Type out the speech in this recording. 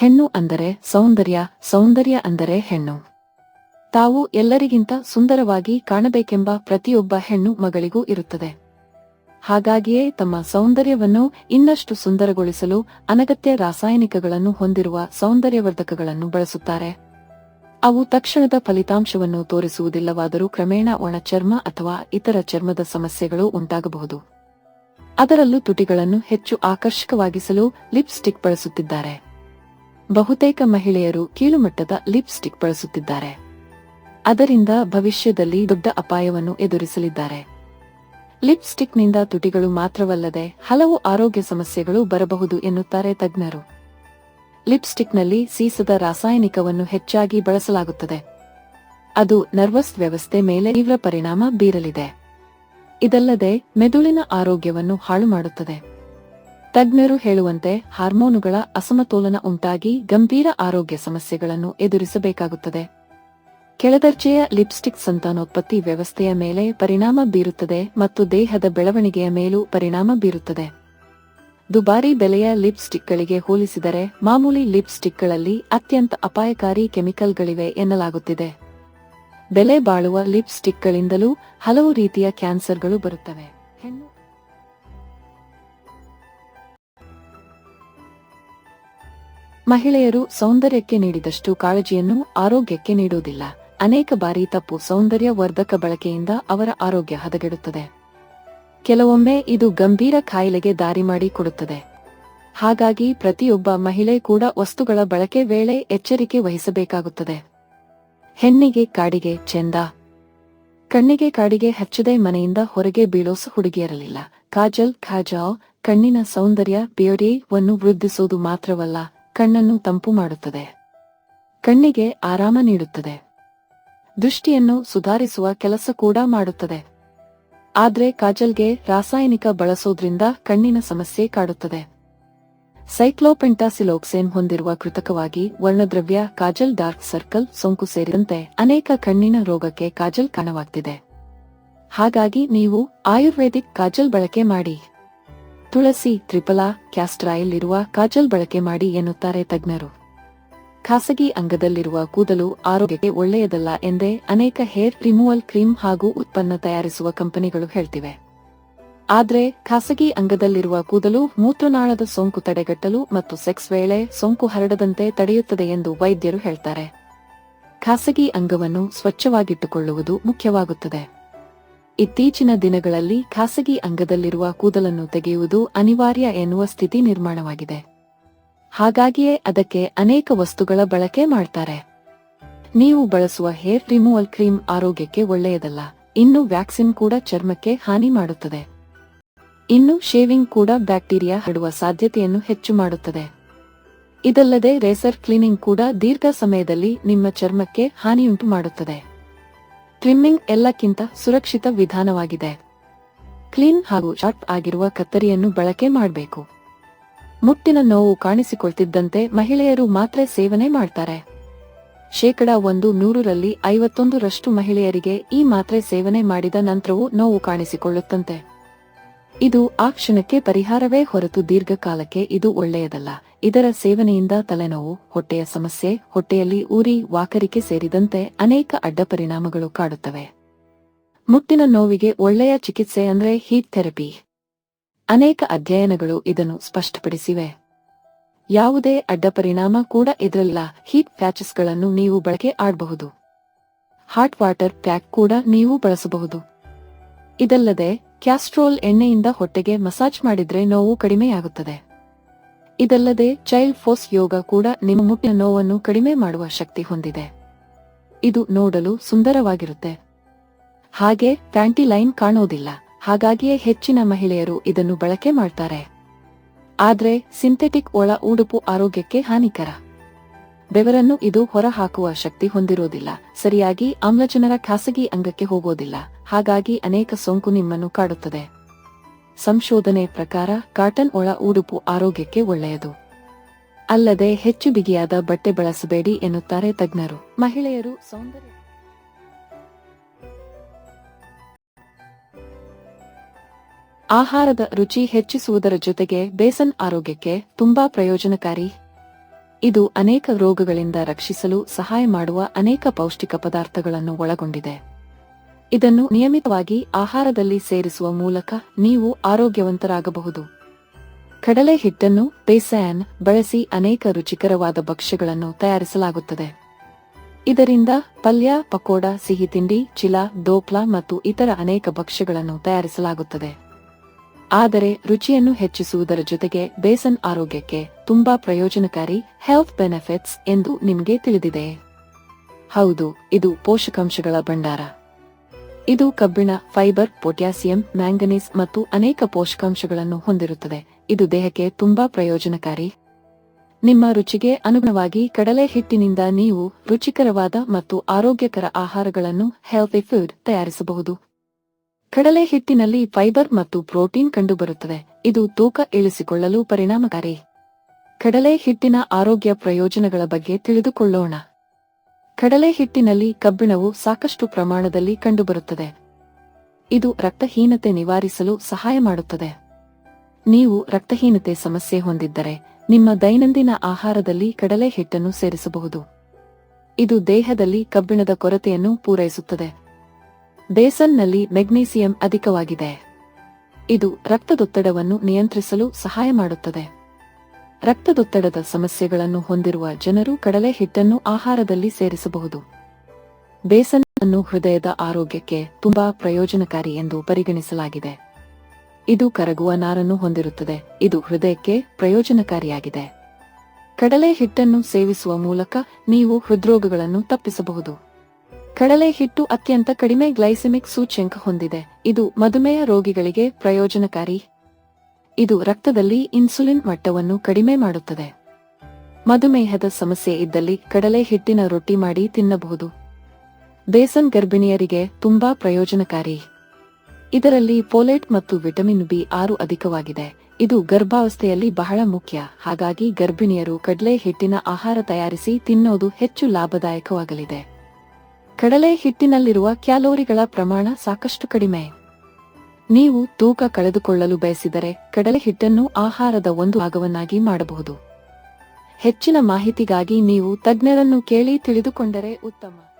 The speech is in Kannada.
ಹೆಣ್ಣು ಅಂದರೆ ಸೌಂದರ್ಯ ಸೌಂದರ್ಯ ಅಂದರೆ ಹೆಣ್ಣು. ತಾವು ಎಲ್ಲರಿಗಿಂತ ಸುಂದರವಾಗಿ ಕಾಣಬೇಕೆಂಬ ಪ್ರತಿಯೊಬ್ಬ ಹೆಣ್ಣು ಮಗಳಿಗೂ ಇರುತ್ತದೆ. ಹಾಗಾಗಿಯೇ ತಮ್ಮ ಸೌಂದರ್ಯವನ್ನು ಇನ್ನಷ್ಟು ಸುಂದರಗೊಳಿಸಲು ಅನಗತ್ಯ ರಾಸಾಯನಿಕಗಳನ್ನು ಹೊಂದಿರುವ ಸೌಂದರ್ಯವರ್ಧಕಗಳನ್ನು ಬಳಸುತ್ತಾರೆ. ಅವು ತಕ್ಷಣದ ಫಲಿತಾಂಶವನ್ನು ತೋರಿಸುವುದಿಲ್ಲವಾದರೂ ಕ್ರಮೇಣ ಒಣ ಚರ್ಮ ಅಥವಾ ಇತರ ಚರ್ಮದ ಸಮಸ್ಯೆಗಳು ಉಂಟಾಗಬಹುದು. ಅದರಲ್ಲೂ ತುಟಿಗಳನ್ನು ಹೆಚ್ಚು ಆಕರ್ಷಕವಾಗಿಸಲು ಲಿಪ್ಸ್ಟಿಕ್ ಬಳಸುತ್ತಿದ್ದಾರೆ. ಬಹುತೇಕ ಮಹಿಳೆಯರು ಕೀಳುಮಟ್ಟದ ಲಿಪ್ಸ್ಟಿಕ್ ಬಳಸುತ್ತಿದ್ದಾರೆ. ಅದರಿಂದ ಭವಿಷ್ಯದಲ್ಲಿ ದೊಡ್ಡ ಅಪಾಯವನ್ನು ಎದುರಿಸಲಿದ್ದಾರೆ. ಲಿಪ್ಸ್ಟಿಕ್ನಿಂದ ತುಟಿಗಳು ಮಾತ್ರವಲ್ಲದೆ ಹಲವು ಆರೋಗ್ಯ ಸಮಸ್ಯೆಗಳು ಬರಬಹುದು ಎನ್ನುತ್ತಾರೆ ತಜ್ಞರು. ಲಿಪ್ಸ್ಟಿಕ್ನಲ್ಲಿ ಸೀಸದ ರಾಸಾಯನಿಕವನ್ನು ಹೆಚ್ಚಾಗಿ ಬಳಸಲಾಗುತ್ತದೆ. ಅದು ನರ್ವಸ್ ವ್ಯವಸ್ಥೆ ಮೇಲೆ ತೀವ್ರ ಪರಿಣಾಮ ಬೀರಲಿದೆ. ಇದಲ್ಲದೆ ಮೆದುಳಿನ ಆರೋಗ್ಯವನ್ನು ಹಾಳು ಮಾಡುತ್ತದೆ ತಜ್ಞರು ಹೇಳುವಂತೆ ಹಾರ್ಮೋನುಗಳ ಅಸಮತೋಲನ ಉಂಟಾಗಿ ಗಂಭೀರ ಆರೋಗ್ಯ ಸಮಸ್ಯೆಗಳನ್ನು ಎದುರಿಸಬೇಕಾಗುತ್ತದೆ. ಕೆಳದರ್ಜೆಯ ಲಿಪ್ಸ್ಟಿಕ್ ಸಂತಾನೋತ್ಪತ್ತಿ ವ್ಯವಸ್ಥೆಯ ಮೇಲೆ ಪರಿಣಾಮ ಬೀರುತ್ತದೆ ಮತ್ತು ದೇಹದ ಬೆಳವಣಿಗೆಯ ಮೇಲೂ ಪರಿಣಾಮ ಬೀರುತ್ತದೆ. ದುಬಾರಿ ಬೆಲೆಯ ಲಿಪ್ಸ್ಟಿಕ್ಗಳಿಗೆ ಹೋಲಿಸಿದರೆ ಮಾಮೂಲಿ ಲಿಪ್ಸ್ಟಿಕ್ಗಳಲ್ಲಿ ಅತ್ಯಂತ ಅಪಾಯಕಾರಿ ಕೆಮಿಕಲ್ಗಳಿವೆ ಎನ್ನಲಾಗುತ್ತಿದೆ. ಬೆಲೆ ಬಾಳುವ ಲಿಪ್ಸ್ಟಿಕ್ಗಳಿಂದಲೂ ಹಲವು ರೀತಿಯ ಕ್ಯಾನ್ಸರ್ಗಳು ಬರುತ್ತವೆ. ಮಹಿಳೆಯರು ಸೌಂದರ್ಯಕ್ಕೆ ನೀಡಿದಷ್ಟು ಕಾಳಜಿಯನ್ನು ಆರೋಗ್ಯಕ್ಕೆ ನೀಡುವುದಿಲ್ಲ. ಅನೇಕ ಬಾರಿ ತಪ್ಪು ಸೌಂದರ್ಯ ವರ್ಧಕ ಬಳಕೆಯಿಂದ ಅವರ ಆರೋಗ್ಯ ಹದಗೆಡುತ್ತದೆ. ಕೆಲವೊಮ್ಮೆ ಇದು ಗಂಭೀರ ಕಾಯಿಲೆಗೆ ದಾರಿ ಮಾಡಿಕೊಡುತ್ತದೆ ಹಾಗಾಗಿ ಪ್ರತಿಯೊಬ್ಬ ಮಹಿಳೆ ಕೂಡ ವಸ್ತುಗಳ ಬಳಕೆ ವೇಳೆ ಎಚ್ಚರಿಕೆ ವಹಿಸಬೇಕಾಗುತ್ತದೆ. ಹೆಣ್ಣಿಗೆ ಕಾಡಿಗೆ ಚೆಂದ. ಕಣ್ಣಿಗೆ ಕಾಡಿಗೆ ಹಚ್ಚದೆ ಮನೆಯಿಂದ ಹೊರಗೆ ಬೀಳೋಸು ಹುಡುಗಿಯರಲಿಲ್ಲ ಕಾಜಲ್ ಖಾಜಾವ್ ಕಣ್ಣಿನ ಸೌಂದರ್ಯ ಬ್ಯೂಟಿವನ್ನು ವೃದ್ಧಿಸುವುದು ಮಾತ್ರವಲ್ಲ. ಕಣ್ಣನ್ನು ತಂಪು ಮಾಡುತ್ತದೆ. ಕಣ್ಣಿಗೆ ಆರಾಮ ನೀಡುತ್ತದೆ. ದೃಷ್ಟಿಯನ್ನು ಸುಧಾರಿಸುವ ಕೆಲಸ ಕೂಡ ಮಾಡುತ್ತದೆ. ಆದ್ರೆ ಕಾಜಲ್ಗೆ ರಾಸಾಯನಿಕ ಬಳಸೋದ್ರಿಂದ ಕಣ್ಣಿನ ಸಮಸ್ಯೆ ಕಾಡುತ್ತದೆ. ಸೈಕ್ಲೋಪೆಂಟಾಸಿಲೋಕ್ಸೇನ್ ಹೊಂದಿರುವ ಕೃತಕವಾಗಿ ವರ್ಣದ್ರವ್ಯ ಕಾಜಲ್ ಡಾರ್ಕ್ ಸರ್ಕಲ್ ಸೋಂಕು ಸೇರಿದಂತೆ ಅನೇಕ ಕಣ್ಣಿನ ರೋಗಕ್ಕೆ ಕಾಜಲ್ ಕಾಣವಾಗ್ತಿದೆ ಹಾಗಾಗಿ ನೀವು ಆಯುರ್ವೇದಿಕ್ ಕಾಜಲ್ ಬಳಕೆ ಮಾಡಿ. ತುಳಸಿ ತ್ರಿಪಲಾ ಕ್ಯಾಸ್ಟ್ರಾಯಿಲ್ ಇರುವ ಕಾಜಲ್ ಬಳಕೆ ಮಾಡಿ ಎನ್ನುತ್ತಾರೆ ತಜ್ಞರು. ಖಾಸಗಿ ಅಂಗದಲ್ಲಿರುವ ಕೂದಲು ಆರೋಗ್ಯಕ್ಕೆ ಒಳ್ಳೆಯದಲ್ಲ ಎಂದೇ ಅನೇಕ ಹೇರ್ ರಿಮೂವಲ್ ಕ್ರೀಮ್ ಹಾಗೂ ಉತ್ಪನ್ನ ತಯಾರಿಸುವ ಕಂಪನಿಗಳು ಹೇಳ್ತಿವೆ. ಆದರೆ ಖಾಸಗಿ ಅಂಗದಲ್ಲಿರುವ ಕೂದಲು ಮೂತ್ರನಾಳದ ಸೋಂಕು ತಡೆಗಟ್ಟಲು ಮತ್ತು ಸೆಕ್ಸ್ ವೇಳೆ ಸೋಂಕು ಹರಡದಂತೆ ತಡೆಯುತ್ತದೆ ಎಂದು ವೈದ್ಯರು ಹೇಳ್ತಾರೆ. ಖಾಸಗಿ ಅಂಗವನ್ನು ಸ್ವಚ್ಛವಾಗಿಟ್ಟುಕೊಳ್ಳುವುದು ಮುಖ್ಯವಾಗುತ್ತದೆ. ಇತ್ತೀಚಿನ ದಿನಗಳಲ್ಲಿ ಖಾಸಗಿ ಅಂಗದಲ್ಲಿರುವ ಕೂದಲನ್ನು ತೆಗೆಯುವುದು ಅನಿವಾರ್ಯ ಎನ್ನುವ ಸ್ಥಿತಿ ನಿರ್ಮಾಣವಾಗಿದೆ. ಹಾಗಾಗಿಯೇ ಅದಕ್ಕೆ ಅನೇಕ ವಸ್ತುಗಳ ಬಳಕೆ ಮಾಡ್ತಾರೆ. ನೀವು ಬಳಸುವ ಹೇರ್ ರಿಮೂವಲ್ ಕ್ರೀಮ್ ಆರೋಗ್ಯಕ್ಕೆ ಒಳ್ಳೆಯದಲ್ಲ. ಇನ್ನು ವ್ಯಾಕ್ಸಿನ್ ಕೂಡ ಚರ್ಮಕ್ಕೆ ಹಾನಿ ಮಾಡುತ್ತದೆ. ಇನ್ನು ಶೇವಿಂಗ್ ಕೂಡ ಬ್ಯಾಕ್ಟೀರಿಯಾ ಹರಡುವ ಸಾಧ್ಯತೆಯನ್ನು ಹೆಚ್ಚು ಮಾಡುತ್ತದೆ. ಇದಲ್ಲದೆ ರೇಸರ್ ಕ್ಲೀನಿಂಗ್ ಕೂಡ ದೀರ್ಘ ಸಮಯದಲ್ಲಿ ನಿಮ್ಮ ಚರ್ಮಕ್ಕೆ ಹಾನಿಯುಂಟು ಮಾಡುತ್ತದೆ. ಟ್ರಿಮ್ಮಿಂಗ್ ಎಲ್ಲಕ್ಕಿಂತ ಸುರಕ್ಷಿತ ವಿಧಾನವಾಗಿದೆ. ಕ್ಲೀನ್ ಹಾಗೂ ಶಾರ್ಪ್ ಆಗಿರುವ ಕತ್ತರಿಯನ್ನು ಬಳಕೆ ಮಾಡಬೇಕು. ಮುಟ್ಟಿನ ನೋವು ಕಾಣಿಸಿಕೊಳ್ತಿದ್ದಂತೆ ಮಹಿಳೆಯರು ಮಾತ್ರೆ ಸೇವನೆ ಮಾಡ್ತಾರೆ. ಶೇಕಡ ಒಂದು ನೂರರಲ್ಲಿ ಐವತ್ತೊಂದರಷ್ಟು ಮಹಿಳೆಯರಿಗೆ ಈ ಮಾತ್ರೆ ಸೇವನೆ ಮಾಡಿದ ನಂತರವೂ ನೋವು ಕಾಣಿಸಿಕೊಳ್ಳುತ್ತಂತೆ. ಇದು ಆ ಕ್ಷಣಕ್ಕೆ ಪರಿಹಾರವೇ ಹೊರತು ದೀರ್ಘಕಾಲಕ್ಕೆ ಇದು ಒಳ್ಳೆಯದಲ್ಲ. ಇದರ ಸೇವನೆಯಿಂದ ತಲೆನೋವು, ಹೊಟ್ಟೆಯ ಸಮಸ್ಯೆ, ಹೊಟ್ಟೆಯಲ್ಲಿ ಉರಿ ವಾಕರಿಕೆ ಸೇರಿದಂತೆ ಅನೇಕ ಅಡ್ಡ ಪರಿಣಾಮಗಳು ಕಾಡುತ್ತವೆ. ಮುಟ್ಟಿನ ನೋವಿಗೆ ಒಳ್ಳೆಯ ಚಿಕಿತ್ಸೆ ಅಂದ್ರೆ ಹೀಟ್ ಥೆರಪಿ ಅನೇಕ ಅಧ್ಯಯನಗಳು ಇದನ್ನು ಸ್ಪಷ್ಟಪಡಿಸಿವೆ. ಯಾವುದೇ ಅಡ್ಡ ಪರಿಣಾಮ ಕೂಡ ಇದರಲ್ಲ ಹೀಟ್ ಪ್ಯಾಚಸ್ಗಳನ್ನು ನೀವು ಬಳಕೆ ಆಡಬಹುದು. ಹಾಟ್ ವಾಟರ್ ಪ್ಯಾಕ್ ಕೂಡ ನೀವು ಬಳಸಬಹುದು. ಇದಲ್ಲದೆ ಕ್ಯಾಸ್ಟ್ರೋಲ್ ಎಣ್ಣೆಯಿಂದ ಹೊಟ್ಟೆಗೆ ಮಸಾಜ್ ಮಾಡಿದ್ರೆ ನೋವು ಕಡಿಮೆಯಾಗುತ್ತದೆ. ಇದಲ್ಲದೆ ಚೈಲ್ಡ್ ಫೋರ್ಸ್ ಯೋಗ ಕೂಡ ನಿಮ್ಮ ಮುಟ್ಟಿನ ನೋವನ್ನು ಕಡಿಮೆ ಮಾಡುವ ಶಕ್ತಿ ಹೊಂದಿದೆ. ಇದು ನೋಡಲು ಸುಂದರವಾಗಿರುತ್ತೆ. ಹಾಗೆ ಪ್ಯಾಂಟಿ ಲೈನ್ ಕಾಣೋದಿಲ್ಲ. ಹಾಗಾಗಿಯೇ ಹೆಚ್ಚಿನ ಮಹಿಳೆಯರು ಇದನ್ನು ಬಳಕೆ ಮಾಡ್ತಾರೆ. ಆದರೆ ಸಿಂಥೆಟಿಕ್ ಒಳ ಉಡುಪು ಆರೋಗ್ಯಕ್ಕೆ ಹಾನಿಕರ. ಬೆವರನ್ನು ಇದು ಹೊರಹಾಕುವ ಶಕ್ತಿ ಹೊಂದಿರುವುದಿಲ್ಲ ಸರಿಯಾಗಿ ಆಮ್ಲಜನರ ಖಾಸಗಿ ಅಂಗಕ್ಕೆ ಹೋಗೋದಿಲ್ಲ. ಹಾಗಾಗಿ ಅನೇಕ ಸೋಂಕು ನಿಮ್ಮನ್ನು ಕಾಡುತ್ತದೆ. ಸಂಶೋಧನೆ ಪ್ರಕಾರ ಕಾಟನ್ ಒಳ ಉಡುಪು ಆರೋಗ್ಯಕ್ಕೆ ಒಳ್ಳೆಯದು. ಅಲ್ಲದೆ ಹೆಚ್ಚು ಬಿಗಿಯಾದ ಬಟ್ಟೆ ಬಳಸಬೇಡಿ ಎನ್ನುತ್ತಾರೆ ತಜ್ಞರು. ಮಹಿಳೆಯರು ಸೌಂದರ್ಯ ಆಹಾರದ ರುಚಿ ಹೆಚ್ಚಿಸುವುದರ ಜೊತೆಗೆ ಬೇಸನ್ ಆರೋಗ್ಯಕ್ಕೆ ತುಂಬಾ ಪ್ರಯೋಜನಕಾರಿ. ಇದು ಅನೇಕ ರೋಗಗಳಿಂದ ರಕ್ಷಿಸಲು ಸಹಾಯ ಮಾಡುವ ಅನೇಕ ಪೌಷ್ಟಿಕ ಪದಾರ್ಥಗಳನ್ನು ಒಳಗೊಂಡಿದೆ. ಇದನ್ನು ನಿಯಮಿತವಾಗಿ ಆಹಾರದಲ್ಲಿ ಸೇರಿಸುವ ಮೂಲಕ ನೀವು ಆರೋಗ್ಯವಂತರಾಗಬಹುದು. ಕಡಲೆ ಹಿಟ್ಟನ್ನು ಪೇಸ್ಯಾನ್ ಬಳಸಿ ಅನೇಕ ರುಚಿಕರವಾದ ಭಕ್ಷ್ಯಗಳನ್ನು ತಯಾರಿಸಲಾಗುತ್ತದೆ. ಇದರಿಂದ ಪಲ್ಯ, ಪಕೋಡ, ಸಿಹಿ ತಿಂಡಿ, ಚಿಲಾ, ದೋಪ್ಲಾ ಮತ್ತು ಇತರ ಅನೇಕ ಭಕ್ಷ್ಯಗಳನ್ನು ತಯಾರಿಸಲಾಗುತ್ತದೆ. ಆದರೆ ರುಚಿಯನ್ನು ಹೆಚ್ಚಿಸುವುದರ ಜೊತೆಗೆ ಬೇಸನ್ ಆರೋಗ್ಯಕ್ಕೆ ತುಂಬಾ ಪ್ರಯೋಜನಕಾರಿ ಹೆಲ್ತ್ ಬೆನಿಫಿಟ್ಸ್ ಎಂದು ನಿಮಗೆ ತಿಳಿದಿದೆ. ಹೌದು, ಇದು ಪೋಷಕಾಂಶಗಳ ಭಂಡಾರ. ಇದು ಕಬ್ಬಿಣ, ಫೈಬರ್, ಪೊಟ್ಯಾಸಿಯಂ, ಮ್ಯಾಂಗನೀಸ್ ಮತ್ತು ಅನೇಕ ಪೋಷಕಾಂಶಗಳನ್ನು ಹೊಂದಿರುತ್ತದೆ. ಇದು ದೇಹಕ್ಕೆ ತುಂಬಾ ಪ್ರಯೋಜನಕಾರಿ. ನಿಮ್ಮ ರುಚಿಗೆ ಅನುಗುಣವಾಗಿ ಕಡಲೆ ಹಿಟ್ಟಿನಿಂದ ನೀವು ರುಚಿಕರವಾದ ಮತ್ತು ಆರೋಗ್ಯಕರ ಆಹಾರಗಳನ್ನು ಹೆಲ್ತಿ ಫುಡ್ ತಯಾರಿಸಬಹುದು. ಕಡಲೆ ಹಿಟ್ಟಿನಲ್ಲಿ ಫೈಬರ್ ಮತ್ತು ಪ್ರೋಟೀನ್ ಕಂಡುಬರುತ್ತದೆ. ಇದು ತೂಕ ಇಳಿಸಿಕೊಳ್ಳಲು ಪರಿಣಾಮಕಾರಿ. ಕಡಲೆ ಹಿಟ್ಟಿನ ಆರೋಗ್ಯ ಪ್ರಯೋಜನಗಳ ಬಗ್ಗೆ ತಿಳಿದುಕೊಳ್ಳೋಣ. ಕಡಲೆ ಹಿಟ್ಟಿನಲ್ಲಿ ಕಬ್ಬಿಣವು ಸಾಕಷ್ಟು ಪ್ರಮಾಣದಲ್ಲಿ ಕಂಡುಬರುತ್ತದೆ. ಇದು ರಕ್ತಹೀನತೆ ನಿವಾರಿಸಲು ಸಹಾಯ ಮಾಡುತ್ತದೆ. ನೀವು ರಕ್ತಹೀನತೆ ಸಮಸ್ಯೆ ಹೊಂದಿದ್ದರೆ, ನಿಮ್ಮ ದೈನಂದಿನ ಆಹಾರದಲ್ಲಿ ಕಡಲೆ ಹಿಟ್ಟನ್ನು ಸೇರಿಸಬಹುದು. ಇದು ದೇಹದಲ್ಲಿ ಕಬ್ಬಿಣದ ಕೊರತೆಯನ್ನು ಪೂರೈಸುತ್ತದೆ. ಬೇಸನ್ನಲ್ಲಿ ಮೆಗ್ನೀಸಿಯಂ ಅಧಿಕವಾಗಿದೆ. ಇದು ರಕ್ತದೊತ್ತಡವನ್ನು ನಿಯಂತ್ರಿಸಲು ಸಹಾಯ ಮಾಡುತ್ತದೆ. ರಕ್ತದೊತ್ತಡದ ಸಮಸ್ಯೆಗಳನ್ನು ಹೊಂದಿರುವ ಜನರು ಕಡಲೆ ಹಿಟ್ಟನ್ನು ಆಹಾರದಲ್ಲಿ ಸೇರಿಸಬಹುದು. ಬೇಸನ್ ಅನ್ನು ಹೃದಯದ ಆರೋಗ್ಯಕ್ಕೆ ತುಂಬಾ ಪ್ರಯೋಜನಕಾರಿ ಎಂದು ಪರಿಗಣಿಸಲಾಗಿದೆ. ಇದು ಕರಗುವ ನಾರನ್ನು ಹೊಂದಿರುತ್ತದೆ. ಇದು ಹೃದಯಕ್ಕೆ ಪ್ರಯೋಜನಕಾರಿಯಾಗಿದೆ. ಕಡಲೆ ಹಿಟ್ಟನ್ನು ಸೇವಿಸುವ ಮೂಲಕ ನೀವು ಹೃದ್ರೋಗಗಳನ್ನು ತಪ್ಪಿಸಬಹುದು. ಕಡಲೆ ಹಿಟ್ಟು ಅತ್ಯಂತ ಕಡಿಮೆ ಗ್ಲೈಸೆಮಿಕ್ ಸೂಚ್ಯಂಕ ಹೊಂದಿದೆ. ಇದು ಮಧುಮೇಹ ರೋಗಿಗಳಿಗೆ ಪ್ರಯೋಜನಕಾರಿ. ಇದು ರಕ್ತದಲ್ಲಿ ಇನ್ಸುಲಿನ್ ಮಟ್ಟವನ್ನು ಕಡಿಮೆ ಮಾಡುತ್ತದೆ. ಮಧುಮೇಹದ ಸಮಸ್ಯೆ ಇದ್ದಲ್ಲಿ ಕಡಲೆ ಹಿಟ್ಟಿನ ರೊಟ್ಟಿ ಮಾಡಿ ತಿನ್ನಬಹುದು. ಬೇಸನ್ ಗರ್ಭಿಣಿಯರಿಗೆ ತುಂಬಾ ಪ್ರಯೋಜನಕಾರಿ. ಇದರಲ್ಲಿ ಫೋಲೇಟ್ ಮತ್ತು ವಿಟಮಿನ್ ಬಿ ಆರು ಅಧಿಕವಾಗಿದೆ. ಇದು ಗರ್ಭಾವಸ್ಥೆಯಲ್ಲಿ ಬಹಳ ಮುಖ್ಯ. ಹಾಗಾಗಿ ಗರ್ಭಿಣಿಯರು ಕಡಲೆ ಹಿಟ್ಟಿನ ಆಹಾರ ತಯಾರಿಸಿ ತಿನ್ನೋದು ಹೆಚ್ಚು ಲಾಭದಾಯಕವಾಗಲಿದೆ. ಕಡಲೆ ಹಿಟ್ಟಿನಲ್ಲಿರುವ ಕ್ಯಾಲೋರಿಗಳ ಪ್ರಮಾಣ ಸಾಕಷ್ಟು ಕಡಿಮೆ. ನೀವು ತೂಕ ಕಳೆದುಕೊಳ್ಳಲು ಬಯಸಿದರೆ ಕಡಲೆ ಹಿಟ್ಟನ್ನು ಆಹಾರದ ಒಂದು ಭಾಗವನ್ನಾಗಿ ಮಾಡಬಹುದು. ಹೆಚ್ಚಿನ ಮಾಹಿತಿಗಾಗಿ ನೀವು ತಜ್ಞರನ್ನು ಕೇಳಿ ತಿಳಿದುಕೊಂಡರೆ ಉತ್ತಮ.